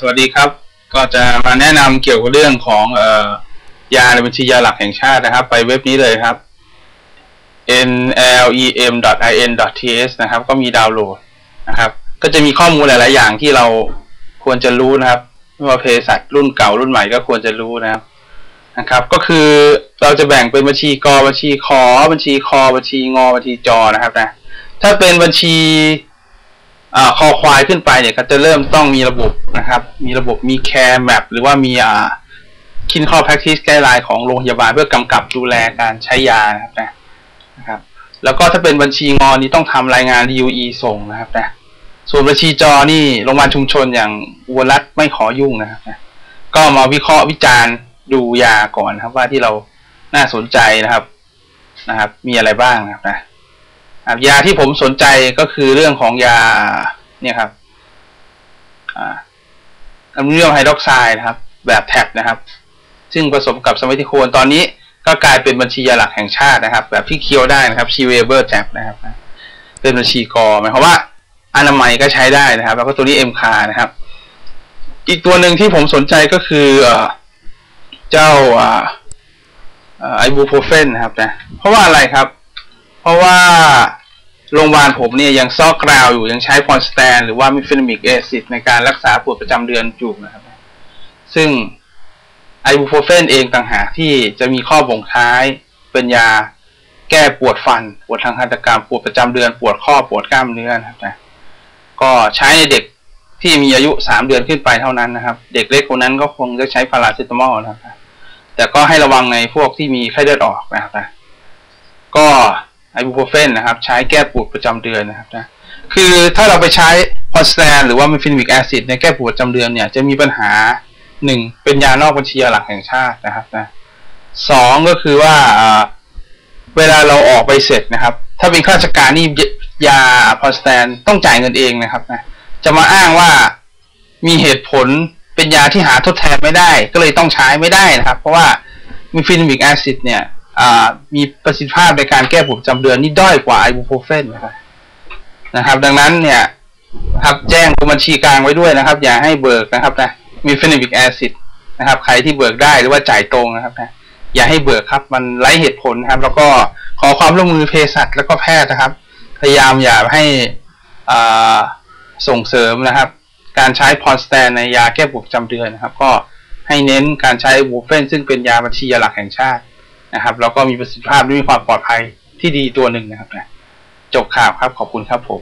สวัสดีครับ ก็จะมาแนะนำเกี่ยวกับเรื่องของเอ่อยาในบัญชียาหลักแห่งชาตินะครับ ไปเว็บนี้เลยครับ nlem.in.th นะครับ ก็มีดาวน์โหลดนะครับ ก็จะมีข้อมูลหลาย ๆ อย่างที่เราควรจะรู้นะครับไม่ว่าเภสัชรุ่นเก่ารุ่นใหม่ก็ควรจะรู้นะครับนะครับ ก็คือเราจะแบ่งเป็นบัญชีกบัญชีคอบัญชีคอบัญชีงอบัญชีจอนะครับนะถ้าเป็นบัญชี อ่าคอควายขึ้นไปเนี่ยก็จะเริ่มต้องมีระบบนะครับ มีระบบมีแคร์แมปหรือว่ามีอ่าคินข้อ practice guideline ของโรงพยาบาลเพื่อกำกับดูแลการใช้ยานะครับนะนะครับ แล้วก็ถ้าเป็นบัญชีงอนนี้ต้องทำรายงาน DUE ส่งนะครับนะส่วนบัญชีจอนี่โรงพยาบาลชุมชนอย่างอุบลรัฐไม่ขอยุ่งนะครับนะก็มาวิเคราะห์วิจารณ์ดูยาก่อนนะครับว่าที่เราน่าสนใจนะครับนะครับ มีอะไรบ้างนะครับนะ ยาที่ผมสนใจก็คือเรื่องของยาเนี่ยครับอ่าอะมิเนียมไฮดรอกไซด์นะครับ แบบแท็บนะครับ ซึ่งผสมกับสมัยทิโคนตอนนี้ก็กลายเป็นบัญชียาหลักแห่งชาตินะครับ แบบที่เคียวได้นะครับชีเวเบอร์แท็บนะครับ เป็นบัญชีกอหมายความว่าอนามัยก็ใช้ได้นะครับ แล้วก็ตัวนี้เอ็มคานะครับ อีกตัวหนึ่งที่ผมสนใจก็คือเจ้าไอบูโพรเฟนนะครับนะเพราะว่าอะไรครับ เพราะว่าโรงพยาบาลผมเนี่ยยังซอกกราวอยู่ยังใช้พอนสแตนหรือว่ามิฟินมิกแอซิดในการรักษาปวดประจำเดือนอยู่นะครับ ซึ่งไอบูโพเฟนเองต่างหากที่จะมีข้อบ่งท้ายเป็นยาแก้ปวดฟัน ปวดทางหัตถกรรมปวดประจำเดือน ปวดข้อปวดกล้ามเนื้อนะครับนะก็ใช้ในเด็กที่มีอายุสามเดือนขึ้นไปเท่านั้นนะครับ เด็กเล็กคนนั้นก็คงจะใช้พาราเซตามอลนะครับแต่ก็ให้ระวังในพวกที่มีไข้เลือดออกนะครับนะก็ ไอบูโพเฟนนะครับ ใช้แก้ปวดประจำเดือนนะครับนะคือถ้าเราไปใช้พอสแตนหรือว่ามิฟินิกแอซิดในแก้ปวดประจำเดือนเนี่ยจะมีปัญหาหนึ่งเป็นยานอกบัญชียาหลักแห่งชาตินะครับนะสองก็คือว่าเวลาเราออกไปเสร็จนะครับ ถ้าเป็นข้าราชการนี่ยาพอสแตนต้องจ่ายเงินเองนะครับนะจะมาอ้างว่ามีเหตุผลเป็นยาที่หาทดแทนไม่ได้ ก็เลยต้องใช้ไม่ได้นะครับ เพราะว่ามิฟินิกแอซิดเนี่ย มีประสิทธิภาพในการแก้ปวดประจำเดือนนี่ด้อยกว่าไอบูโพเฟนนะครับนะครับ ดังนั้นเนี่ยครับแจ้งกรมบัญชีกลางไว้ด้วยนะครับ อย่าให้เบิกนะครับนะมีฟินิบิกแอซิดนะครับ ใครที่เบิกได้หรือว่าจ่ายตรงนะครับนะอย่าให้เบิกครับ มันไร้เหตุผลครับ แล้วก็ขอความร่วมมือเภสัชแล้วก็แพทย์นะครับ พยายามอย่าให้ส่งเสริมนะครับ การใช้พอนสแตนในยาแก้ปวดประจำเดือนนะครับ ก็ให้เน้นการใช้บูเฟนซึ่งเป็นยาบัญชียาหลักแห่งชาติ นะครับ แล้วก็มีประสิทธิภาพด้วยความปลอดภัยที่ดีตัวหนึ่งนะครับนะจบข่าวครับขอบคุณครับผม